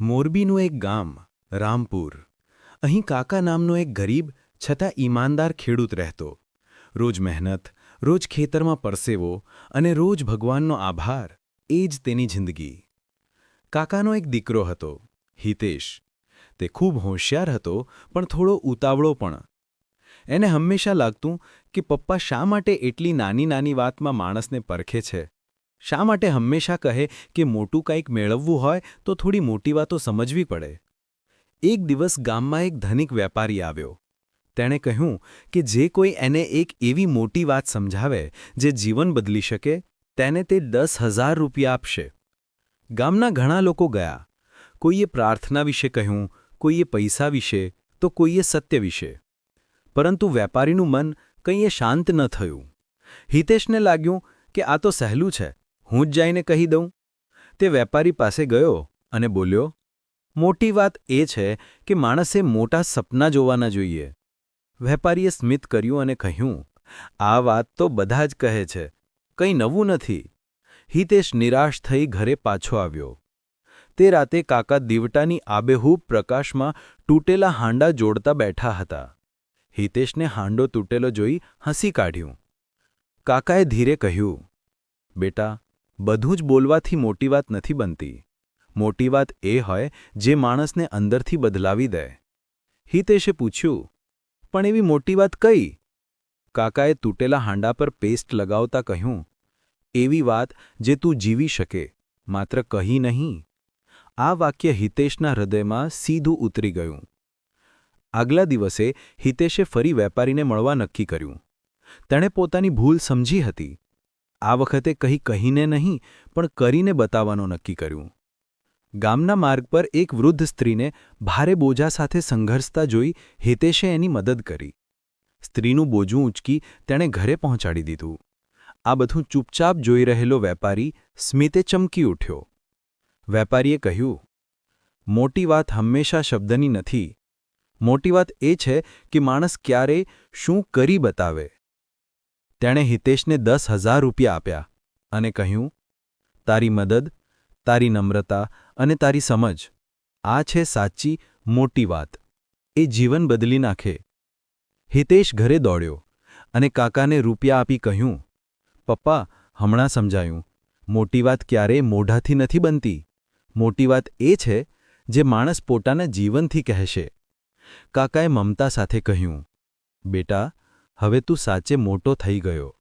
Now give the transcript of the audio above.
મોરબીનું એક ગામ, રામપુર. અહીં કાકા નામનો એક ગરીબ, છતાં ઈમાનદાર ખેડૂત રહેતો. રોજ મહેનત, રોજ ખેતરમાં પરસેવો અને રોજ ભગવાનનો આભાર, એ જ તેની જિંદગી. કાકાનો એક દીકરો હતો, હિતેશ. તે ખૂબ હોશિયાર હતો, પણ થોડો ઉતાવળો પણ. એને હંમેશા લાગતું કે પપ્પા શા માટે એટલી નાની નાની વાતમાં માણસને પરખે છે? શા માટે હંમેશા કહે કે મોટું કંઈક મેળવવું હોય તો થોડી મોટી વાતો સમજવી પડે? એક દિવસ ગામમાં એક ધનિક વેપારી આવ્યો. તેણે કહ્યું કે જે કોઈ એને એક એવી મોટી વાત સમજાવે જે જીવન બદલી શકે, તેને તે દસ હજાર રૂપિયા આપશે. ગામના ઘણા લોકો ગયા. કોઈએ પ્રાર્થના વિશે કહ્યું, કોઈએ પૈસા વિશે, તો કોઈએ સત્ય વિશે. પરંતુ વેપારીનું મન કંઈએ શાંત ન થયું. હિતેશને લાગ્યું કે આ તો સહેલું છે હું જ જઈને કહી દઉં. તે વેપારી પાસે ગયો અને બોલ્યો, મોટી વાત એ છે કે માણસે મોટા સપના જોવાના જોઈએ. વેપારીએ સ્મિત કર્યું અને કહ્યું, આ વાત તો બધા જ કહે છે. કંઈ નવું નથી. હિતેશ નિરાશ થઈ ઘરે પાછો આવ્યો. તે રાતે કાકા દીવટાની આબેહૂબ પ્રકાશમાં તૂટેલા હાંડા જોડતા બેઠા હતા. હિતેશને હાંડો તૂટેલો જોઈ હસી કાઢ્યું. કાકાએ ધીરે કહ્યું, બેટા બધું જ બોલવાથી મોટી વાત નથી બનતી. મોટી વાત એ હોય, જે માણસને અંદરથી બદલાવી દે. હિતેશે પૂછ્યું, પણ એવી મોટી વાત કઈ? કાકાએ તૂટેલા હાંડા પર પેસ્ટ લગાવતા કહ્યું, એવી વાત જે તું જીવી શકે, માત્ર કહી નહીં. આ વાક્ય હિતેશના હૃદયમાં સીધું ઉતરી ગયું. આગલા દિવસે હિતેશે ફરી વેપારીને મળવા નક્કી કર્યું. તેણે પોતાની ભૂલ સમજી હતી. આ વખતે કહી કહીને નહીં, પણ કરીને બતાવવાનું નક્કી કર્યું. ગામના માર્ગ પર એક વૃદ્ધ સ્ત્રીને ભારે બોજા સાથે સંઘર્ષતા જોઈ હિતેશે એની મદદ કરી. સ્ત્રીનું બોજું ઉંચકી તેણે ઘરે પહોંચાડી દીધું. આ બધું ચૂપચાપ જોઈ રહેલો વેપારી સ્મિતે ચમકી ઉઠ્યો. વેપારીએ કહ્યું, મોટી વાત હંમેશા શબ્દની નથી. મોટી વાત એ છે કે માણસ ક્યારે શું કરી બતાવે. તેણે હિતેશને દસ હજાર રૂપિયા આપ્યા અને કહ્યું, તારી મદદ, તારી નમ્રતા અને તારી સમજ, આ છે સાચી, મોટી વાત. એ જીવન બદલી નાખે. હિતેશ ઘરે દોડ્યો અને કાકાને રૂપિયા આપી કહ્યું, પપ્પા, હમણાં સમજાયું. મોટી વાત ક્યારેય મોઢાથી નથી બનતી. મોટી વાત એ છે જે માણસ પોતાના જીવનથી કહેશે. કાકાએ મમતા સાથે કહ્યું, બેટા હવે તું સાચે મોટો થઈ ગયો.